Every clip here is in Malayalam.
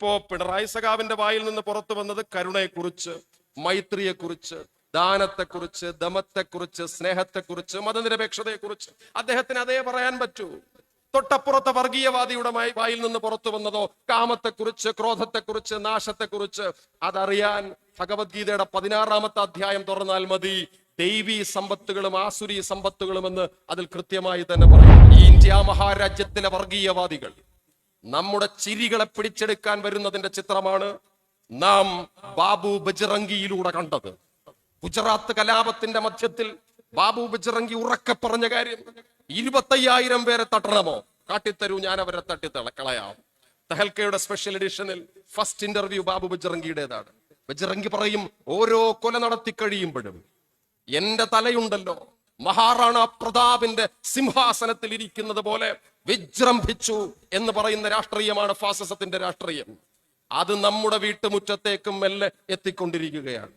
ഇപ്പോ പിണറായി സഖാവിന്റെ വായിൽ നിന്ന് പുറത്തു വന്നത് കരുണയെക്കുറിച്ച് മൈത്രിയെക്കുറിച്ച് ദാനത്തെക്കുറിച്ച് ദമത്തെക്കുറിച്ച് സ്നേഹത്തെക്കുറിച്ച് മതനിരപേക്ഷതയെക്കുറിച്ച്. അദ്ദേഹത്തിന് അതേ പറയാൻ പറ്റൂ. തൊട്ടപ്പുറത്തെ വർഗീയവാദിയുടെ വായിൽ നിന്ന് പുറത്തു വന്നതോ കാമത്തെക്കുറിച്ച് ക്രോധത്തെക്കുറിച്ച് നാശത്തെക്കുറിച്ച് അതറിയാൻ ഭഗവത്ഗീതയുടെ പതിനാറാമത്തെ അധ്യായം തുറന്നാൽ മതി. ദൈവീ സമ്പത്തുകളും ആസുരി സമ്പത്തുകളും എന്ന് അതിൽ കൃത്യമായി തന്നെ പറയും. ഈ ഇന്ത്യ മഹാരാജ്യത്തിലെ വർഗീയവാദികൾ നമ്മുടെ ചിരികളെ പിടിച്ചെടുക്കാൻ വരുന്നതിന്റെ ചിത്രമാണ് നാം ബാബു ബജ്റംഗിയിലൂടെ കണ്ടത്. ഗുജറാത്ത് കലാപത്തിന്റെ മധ്യത്തിൽ ബാബു ബജ്റംഗി ഉറക്കെ പറഞ്ഞ കാര്യം ഇരുപത്തയ്യായിരം പേരെ തട്ടണമോ? കാട്ടിത്തരൂ ഞാൻ അവരെ തട്ടി കളയാം തെഹൽക്കയുടെ സ്പെഷ്യൽ എഡിഷനിൽ ഫസ്റ്റ് ഇന്റർവ്യൂ ബാബു ബജറങ്കിയുടേതാണ് ബജ്റംഗി പറയും ഓരോ കൊല നടത്തി കഴിയുമ്പോഴും എന്റെ തലയുണ്ടല്ലോ. മഹാറാണ പ്രതാപിന്റെ സിംഹാസനത്തിൽ ഇരിക്കുന്നത് പോലെ വിജൃംഭിച്ചു എന്ന് പറയുന്ന രാഷ്ട്രീയമാണ് ഫാസിസത്തിന്റെ രാഷ്ട്രീയം. അത് നമ്മുടെ വീട്ടുമുറ്റത്തേക്കും മെല്ലെ എത്തിക്കൊണ്ടിരിക്കുകയാണ്.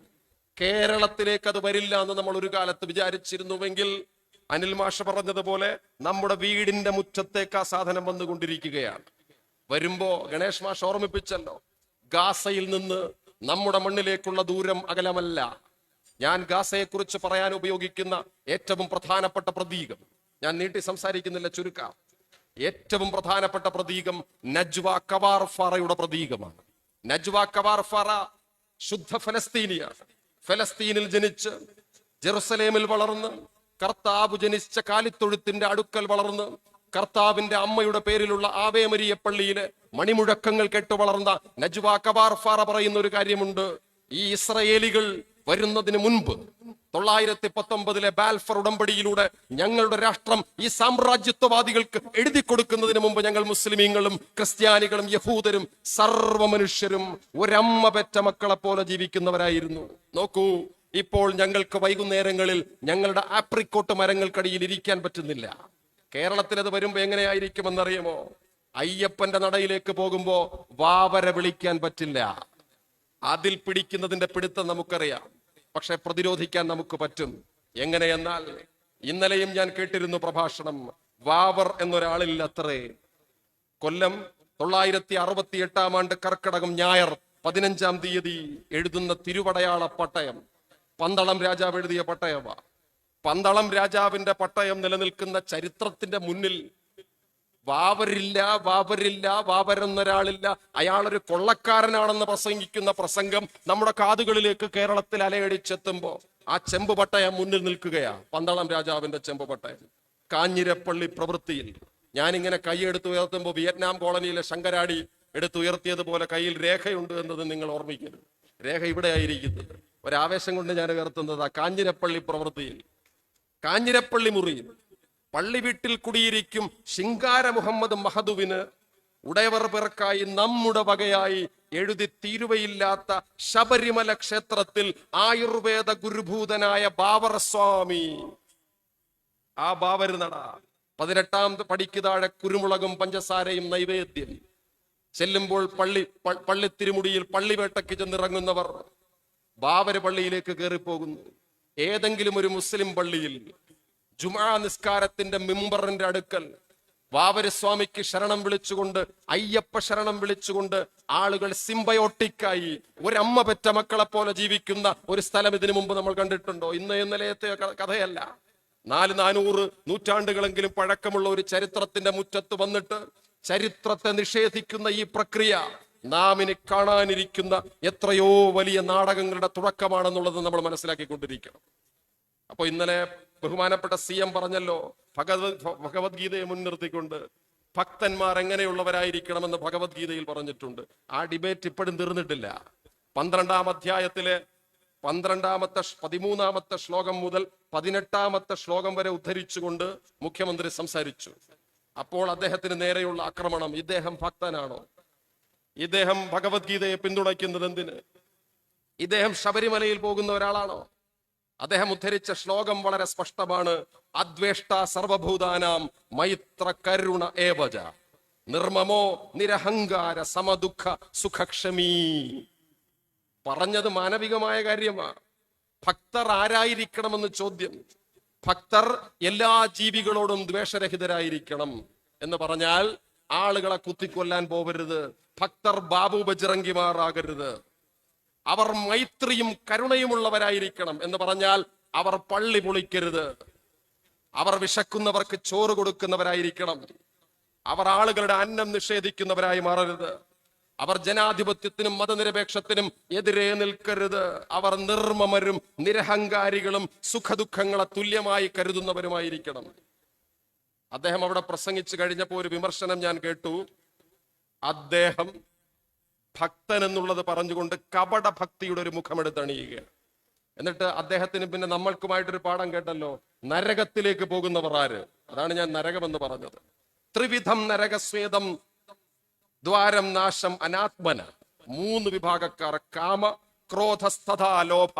കേരളത്തിലേക്ക് അത് വരില്ല എന്ന് നമ്മൾ ഒരു കാലത്ത് വിചാരിച്ചിരുന്നുവെങ്കിൽ അനിൽ മാഷ പറഞ്ഞതുപോലെ നമ്മുടെ വീടിന്റെ മുറ്റത്തേക്ക് ആ സാധനം വന്നുകൊണ്ടിരിക്കുകയാണ്. വരുമ്പോ ഗണേഷ് മാഷ് ഓർമ്മിപ്പിച്ചല്ലോ ഗാസയിൽ നിന്ന് നമ്മുടെ മണ്ണിലേക്കുള്ള ദൂരം അകലമല്ല. ഞാൻ ഗാസയെക്കുറിച്ച് പറയാൻ ഉപയോഗിക്കുന്ന ഏറ്റവും പ്രധാനപ്പെട്ട പ്രതീകം. ഞാൻ നീട്ടി സംസാരിക്കുന്നില്ല ചുരുക്കാം. ഏറ്റവും പ്രധാനപ്പെട്ട പ്രതീകം നജ്വ കവാർ ഫാറയുടെ പ്രതീകമാണ്. നജ്വ കവാർ ഫാറ ശുദ്ധ ഫലസ്തീനിയാണ്. ഫലസ്തീനിൽ ജനിച്ച് ജെറുസലേമിൽ വളർന്ന് കർത്താവ് ജനിച്ച കാലിത്തൊഴുത്തിന്റെ അടുക്കൽ വളർന്ന് കർത്താവിന്റെ അമ്മയുടെ പേരിലുള്ള ആവേമരിയ പള്ളിയിലെ മണിമുഴക്കങ്ങൾ കേട്ട് വളർന്ന നജ്വ കവാർ ഫാറ പറയുന്ന ഒരു കാര്യമുണ്ട്. ഈ ഇസ്രയേലികൾ വരുന്നതിന് മുൻപ് തൊള്ളായിരത്തി പത്തൊമ്പതിലെ ബാൽഫർ ഉടമ്പടിയിലൂടെ ഞങ്ങളുടെ രാഷ്ട്രം ഈ സാമ്രാജ്യത്വവാദികൾക്ക് എഴുതി കൊടുക്കുന്നതിന് മുമ്പ് ഞങ്ങൾ മുസ്ലിമീങ്ങളും ക്രിസ്ത്യാനികളും യഹൂദരും സർവ മനുഷ്യരും ഒരമ്മ പെറ്റ മക്കളെ പോലെ ജീവിക്കുന്നവരായിരുന്നു. നോക്കൂ ഇപ്പോൾ ഞങ്ങൾക്ക് വൈകുന്നേരങ്ങളിൽ ഞങ്ങളുടെ ആപ്രിക്കോട്ട് മരങ്ങൾക്കടിയിൽ ഇരിക്കാൻ പറ്റുന്നില്ല. കേരളത്തിൽ അത് വരുമ്പോ എങ്ങനെയായിരിക്കുമെന്നറിയുമോ? അയ്യപ്പന്റെ നടയിലേക്ക് പോകുമ്പോ വാവര വിളിക്കാൻ പറ്റില്ല. അതിൽ പിടിക്കുന്നതിന്റെ പിടുത്തം നമുക്കറിയാം. പക്ഷെ പ്രതിരോധിക്കാൻ നമുക്ക് പറ്റും. എങ്ങനെയെന്നാൽ ഇന്നലെയും ഞാൻ കേട്ടിരുന്നു പ്രഭാഷണം വാവർ എന്നൊരാളിൽ അത്രേ കൊല്ലം തൊള്ളായിരത്തി അറുപത്തി എട്ടാം ആണ്ട് കർക്കടകം ഞായർ പതിനഞ്ചാം തീയതി എഴുതുന്ന തിരുവടയാള പട്ടയം പന്തളം രാജാവ് എഴുതിയ പട്ടയമാ പന്തളം രാജാവിന്റെ പട്ടയം നിലനിൽക്കുന്ന ചരിത്രത്തിന്റെ മുന്നിൽ വാവരില്ല വാവരില്ല വാവരെന്നൊരാളില്ല. അയാളൊരു കൊള്ളക്കാരനാണെന്ന് പ്രസംഗിക്കുന്ന പ്രസംഗം നമ്മുടെ കാതുകളിലേക്ക് കേരളത്തിൽ അലയടിച്ചെത്തുമ്പോ ആ ചെമ്പ് പട്ടയം മുന്നിൽ നിൽക്കുകയാ. പന്തളം രാജാവിന്റെ ചെമ്പ് പട്ടയം കാഞ്ഞിരപ്പള്ളി പ്രവൃത്തിയിൽ ഞാനിങ്ങനെ കൈയെടുത്ത് ഉയർത്തുമ്പോൾ വിയറ്റ്നാം കോളനിയിലെ ശങ്കരാടി എടുത്തുയർത്തിയതുപോലെ കയ്യിൽ രേഖയുണ്ട് എന്നത് നിങ്ങൾ ഓർമ്മിക്കരുത്. രേഖ ഇവിടെ ആയിരിക്കുന്നത്. ഒരാവേശം കൊണ്ട് ഞാൻ ഉയർത്തുന്നത് ആ കാഞ്ഞിരപ്പള്ളി പ്രവൃത്തിയിൽ. കാഞ്ഞിരപ്പള്ളി മുറിയിൽ. പള്ളി വീട്ടിൽ കുടിയിരിക്കും ശിങ്കാര മുഹമ്മദ് മഹദുവിന് ഉടയവർ പിറക്കായി നമ്മുടെ വകയായി എഴുതി തീരുവയില്ലാത്ത ശബരിമല ക്ഷേത്രത്തിൽ ആയുർവേദ ഗുരുഭൂതനായ ബാവറസ്വാമി ആ ബാവര് നട. പതിനെട്ടാം പടിക്ക് താഴെ കുരുമുളകും പഞ്ചസാരയും നൈവേദ്യം. ചെല്ലുമ്പോൾ പള്ളി പള്ളിത്തിരുമുടിയിൽ പള്ളിവേട്ടയ്ക്ക് ചെന്നിറങ്ങുന്നവർ ബാവര പള്ളിയിലേക്ക് കയറിപ്പോകുന്നു ഏതെങ്കിലും ഒരു മുസ്ലിം പള്ളിയിൽ ജുമാ നിസ്കാരത്തിന്റെ മിമ്പറിന്റെ അടുക്കൽ വാവരസ്വാമിക്ക് ശരണം വിളിച്ചുകൊണ്ട് അയ്യപ്പ ശരണം വിളിച്ചുകൊണ്ട് ആളുകൾ സിംബയോട്ടിക്കായി ഒരമ്മ പെറ്റ മക്കളെ പോലെ ജീവിക്കുന്ന ഒരു സ്ഥലം ഇതിനു മുമ്പ് നമ്മൾ കണ്ടിട്ടുണ്ടോ? ഇന്ന് ഇന്നലത്തെ കഥയല്ല. നാല് നാനൂറ് നൂറ്റാണ്ടുകളെങ്കിലും പഴക്കമുള്ള ഒരു ചരിത്രത്തിന്റെ മുറ്റത്ത് വന്നിട്ട് ചരിത്രത്തെ നിഷേധിക്കുന്ന ഈ പ്രക്രിയ നാം ഇനി കാണാനിരിക്കുന്ന എത്രയോ വലിയ നാടകങ്ങളുടെ തുടക്കമാണെന്നുള്ളത് നമ്മൾ മനസ്സിലാക്കിക്കൊണ്ടിരിക്കണം. അപ്പൊ ഇന്നലെ ബഹുമാനപ്പെട്ട സി എം പറഞ്ഞല്ലോ ഭഗവത് ഭഗവത്ഗീതയെ മുൻനിർത്തിക്കൊണ്ട് ഭക്തന്മാർ എങ്ങനെയുള്ളവരായിരിക്കണമെന്ന് ഭഗവത്ഗീതയിൽ പറഞ്ഞിട്ടുണ്ട്. ആ ഡിബേറ്റ് ഇപ്പോഴും തീർന്നിട്ടില്ല. പന്ത്രണ്ടാം അധ്യായത്തിലെ പന്ത്രണ്ടാമത്തെ പതിമൂന്നാമത്തെ ശ്ലോകം മുതൽ പതിനെട്ടാമത്തെ ശ്ലോകം വരെ ഉദ്ധരിച്ചുകൊണ്ട് മുഖ്യമന്ത്രി സംസാരിച്ചു. അപ്പോൾ അദ്ദേഹത്തിന് നേരെയുള്ള ആക്രമണം ഇദ്ദേഹം ഭക്തനാണോ? ഇദ്ദേഹം ഭഗവത്ഗീതയെ പിന്തുണയ്ക്കുന്നത് എന്തിന് ഇദ്ദേഹം ശബരിമലയിൽ പോകുന്ന ഒരാളാണോ? അദ്ദേഹം ഉദ്ധരിച്ച ശ്ലോകം വളരെ സ്പഷ്ടമാണ്. അദ്വേഷ്ട സർവഭൂതാനാം മൈത്ര കരുണ ഏവജ. നിർമ്മമോ നിരഹങ്കാര സമദുഃഖ സുഖക്ഷമീ. പറഞ്ഞത് മാനവികമായ കാര്യമാണ്. ഭക്തർ ആരായിരിക്കണമെന്ന് ചോദ്യം. ഭക്തർ എല്ലാ ജീവികളോടും ദ്വേഷരഹിതരായിരിക്കണം എന്ന് പറഞ്ഞാൽ ആളുകളെ കുത്തിക്കൊല്ലാൻ പോവരുത്. ഭക്തർ ബാബു ബജ്രംഗിമാറാകരുത് അവർ മൈത്രിയും കരുണയുമുള്ളവരായിരിക്കണം എന്ന് പറഞ്ഞാൽ അവർ പള്ളി പൊളിക്കരുത്. അവർ വിശക്കുന്നവർക്ക് ചോറ് കൊടുക്കുന്നവരായിരിക്കണം. അവർ ആളുകളുടെ അന്നം നിഷേധിക്കുന്നവരായി മാറരുത്. അവർ ജനാധിപത്യത്തിനും മതനിരപേക്ഷത്തിനും എതിരെ നിൽക്കരുത്. അവർ നിർമ്മമരും നിരഹങ്കാരികളും സുഖദുഃഖങ്ങളെ തുല്യമായി കരുതുന്നവരുമായിരിക്കണം. അദ്ദേഹം അവിടെ പ്രസംഗിച്ചു കഴിഞ്ഞപ്പോൾ ഒരു വിമർശനം ഞാൻ കേട്ടു. അദ്ദേഹം ഭക്തൻ എന്നുള്ളത് പറഞ്ഞുകൊണ്ട് കപട ഭക്തിയുടെ ഒരു മുഖമെടുത്തണിയുകയാണ് എന്നിട്ട് അദ്ദേഹത്തിന് പിന്നെ നമ്മൾക്കുമായിട്ടൊരു പാഠം കേട്ടല്ലോ നരകത്തിലേക്ക് പോകുന്നവർ ആര്? അതാണ് ഞാൻ നരകമെന്ന് പറഞ്ഞത്. ത്രിവിധം നരകസ്വേദം ദ്വാരം നാശം അനാത്മന മൂന്ന് വിഭാഗക്കാർ കാമ ക്രോധസ്ഥതാ ലോഭ.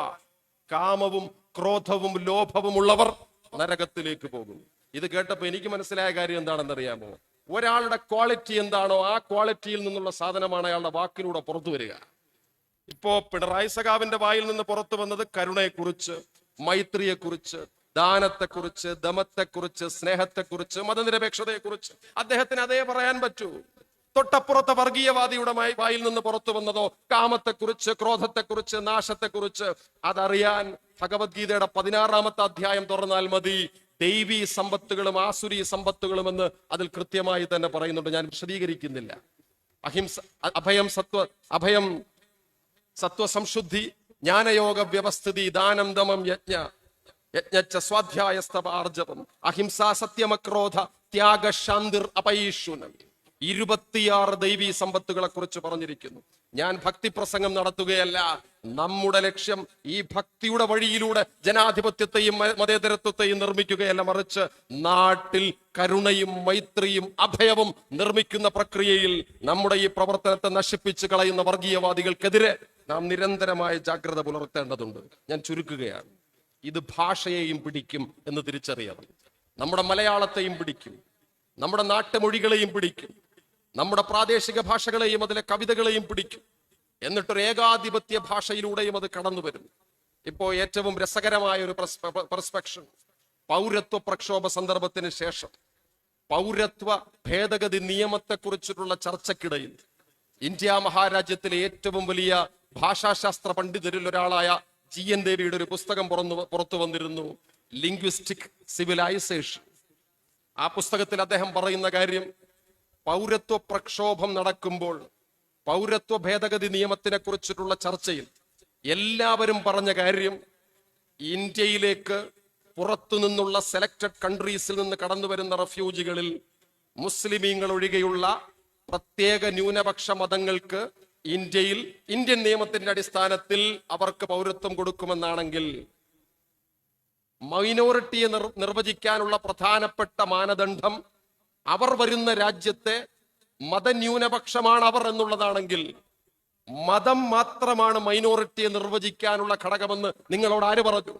കാമവും ക്രോധവും ലോഭവും ഉള്ളവർ നരകത്തിലേക്ക് പോകുന്നു. ഇത് കേട്ടപ്പോ എനിക്ക് മനസ്സിലായ കാര്യം എന്താണെന്നറിയാമോ? ഒരാളുടെ ക്വാളിറ്റി എന്താണോ ആ ക്വാളിറ്റിയിൽ നിന്നുള്ള സാധനമാണ് അയാളുടെ വാക്കിലൂടെ പുറത്തു വരിക. ഇപ്പോ പിണറായി സഖാവിന്റെ വായിൽ നിന്ന് പുറത്തു വന്നത് കരുണയെക്കുറിച്ച് മൈത്രിയെക്കുറിച്ച് ദാനത്തെക്കുറിച്ച് ദമത്തെക്കുറിച്ച് സ്നേഹത്തെക്കുറിച്ച് മതനിരപേക്ഷതയെക്കുറിച്ച് അദ്ദേഹത്തിന് അതേ പറയാൻ പറ്റൂ. തൊട്ടപ്പുറത്തെ വർഗീയവാദിയുടെ വായിൽ നിന്ന് പുറത്തു വന്നതോ കാമത്തെക്കുറിച്ച് ക്രോധത്തെക്കുറിച്ച് നാശത്തെക്കുറിച്ച് അതറിയാൻ ഭഗവത്ഗീതയുടെ പതിനാറാമത്തെ അധ്യായം തുറന്നാൽ മതി. ദൈവീ സമ്പത്തുകളും ആസുരി സമ്പത്തുകളും എന്ന് അതിൽ കൃത്യമായി തന്നെ പറയുന്നുണ്ട്. ഞാൻ വിശദീകരിക്കുന്നില്ല. അഹിംസ അഭയം സത്വ അഭയം സത്വസംശുദ്ധി ജ്ഞാനയോഗ വ്യവസ്ഥിതി ദാനം ദമം യജ്ഞ യജ്ഞച്ച സ്വാധ്യായസ്തവ ആർജവം അഹിംസാ സത്യമക്രോധ ത്യാഗ ശാന്തിർ അപൈഷുനം ഇരുപത്തിയാറ് ദൈവീ സമ്പത്തുകളെ കുറിച്ച് പറഞ്ഞിരിക്കുന്നു. ഞാൻ ഭക്തി പ്രസംഗം നടത്തുകയല്ല. നമ്മുടെ ലക്ഷ്യം ഈ ഭക്തിയുടെ വഴിയിലൂടെ ജനാധിപത്യത്തെയും മതേതരത്വത്തെയും നിർമ്മിക്കുകയല്ല. മറിച്ച് നാട്ടിൽ കരുണയും മൈത്രിയും അഭയവും നിർമ്മിക്കുന്ന പ്രക്രിയയിൽ നമ്മുടെ ഈ പ്രവർത്തനത്തെ നശിപ്പിച്ച് കളയുന്ന വർഗീയവാദികൾക്കെതിരെ നാം നിരന്തരമായ ജാഗ്രത പുലർത്തേണ്ടതുണ്ട്. ഞാൻ ചുരുക്കുകയാണ്. ഇത് ഭാഷയെയും പിടിക്കും എന്ന് തിരിച്ചറിയണം. നമ്മുടെ മലയാളത്തെയും പിടിക്കും. നമ്മുടെ നാട്ടുമൊഴികളെയും പിടിക്കും. നമ്മുടെ പ്രാദേശിക ഭാഷകളെയും അതിലെ കവിതകളെയും പിടിക്കും. എന്നിട്ടൊരു ഏകാധിപത്യ ഭാഷയിലൂടെയും അത് കടന്നു വരും. ഇപ്പോ ഏറ്റവും രസകരമായ ഒരു പെർസ്പെക്ഷൻ പൗരത്വ പ്രക്ഷോഭ സന്ദർഭത്തിന് ശേഷം പൗരത്വ ഭേദഗതി നിയമത്തെക്കുറിച്ചിട്ടുള്ള ചർച്ചക്കിടയിൽ ഇന്ത്യ മഹാരാജ്യത്തിലെ ഏറ്റവും വലിയ ഭാഷാശാസ്ത്ര പണ്ഡിതരിൽ ഒരാളായ ജി എൻ ദേവിയുടെ ഒരു പുസ്തകം പുറന്നു പുറത്തു വന്നിരുന്നു ലിംഗ്വിസ്റ്റിക് സിവിലൈസേഷൻ ആ പുസ്തകത്തിൽ അദ്ദേഹം പറയുന്ന കാര്യം പൗരത്വ പ്രക്ഷോഭം നടക്കുമ്പോൾ പൗരത്വ ഭേദഗതി നിയമത്തിനെ കുറിച്ചിട്ടുള്ള ചർച്ചയിൽ എല്ലാവരും പറഞ്ഞ കാര്യം ഇന്ത്യയിലേക്ക് പുറത്തു നിന്നുള്ള സെലക്റ്റഡ് കൺട്രീസിൽ നിന്ന് കടന്നു വരുന്ന റെഫ്യൂജികളിൽ മുസ്ലിമീങ്ങൾ ഒഴികെയുള്ള പ്രത്യേക ന്യൂനപക്ഷ മതങ്ങൾക്ക് ഇന്ത്യയിൽ ഇന്ത്യൻ നിയമത്തിന്റെ അടിസ്ഥാനത്തിൽ അവർക്ക് പൗരത്വം കൊടുക്കുമെന്നാണെങ്കിൽ മൈനോറിറ്റിയെ നിർ നിർവചിക്കാനുള്ള പ്രധാനപ്പെട്ട മാനദണ്ഡം അവർ വരുന്ന രാജ്യത്തെ മതന്യൂനപക്ഷമാണ് അവർ എന്നുള്ളതാണെങ്കിൽ മതം മാത്രമാണ് മൈനോറിറ്റിയെ നിർവചിക്കാനുള്ള ഘടകമെന്ന് നിങ്ങളോട് ആര് പറഞ്ഞു?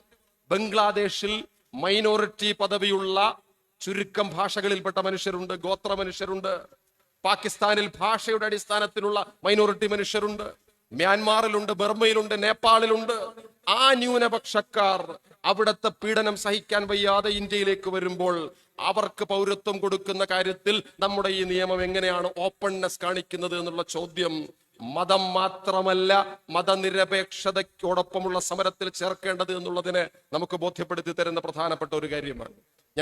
ബംഗ്ലാദേശിൽ മൈനോറിറ്റി പദവിയുള്ള ചുരുക്കം ഭാഷകളിൽപ്പെട്ട മനുഷ്യരുണ്ട് ഗോത്ര മനുഷ്യരുണ്ട്. പാകിസ്ഥാനിൽ ഭാഷയുടെ അടിസ്ഥാനത്തിലുള്ള മൈനോറിറ്റി മനുഷ്യരുണ്ട്. മ്യാൻമാറിലുണ്ട് ബർമയിലുണ്ട് നേപ്പാളിലുണ്ട്. ആ ന്യൂനപക്ഷക്കാർ അവിടുത്തെ പീഡനം സഹിക്കാൻ വയ്യാതെ ഇന്ത്യയിലേക്ക് വരുമ്പോൾ അവർക്ക് പൗരത്വം കൊടുക്കുന്ന കാര്യത്തിൽ നമ്മുടെ ഈ നിയമം എങ്ങനെയാണ് ഓപ്പൺനെസ് കാണിക്കുന്നത് എന്നുള്ള ചോദ്യം മതം മാത്രമല്ല മതനിരപേക്ഷതയ്ക്കോടൊപ്പമുള്ള സമരത്തിൽ ചേർക്കേണ്ടത് എന്നുള്ളതിനെ നമുക്ക് ബോധ്യപ്പെടുത്തി തരുന്ന പ്രധാനപ്പെട്ട ഒരു കാര്യമാണ്.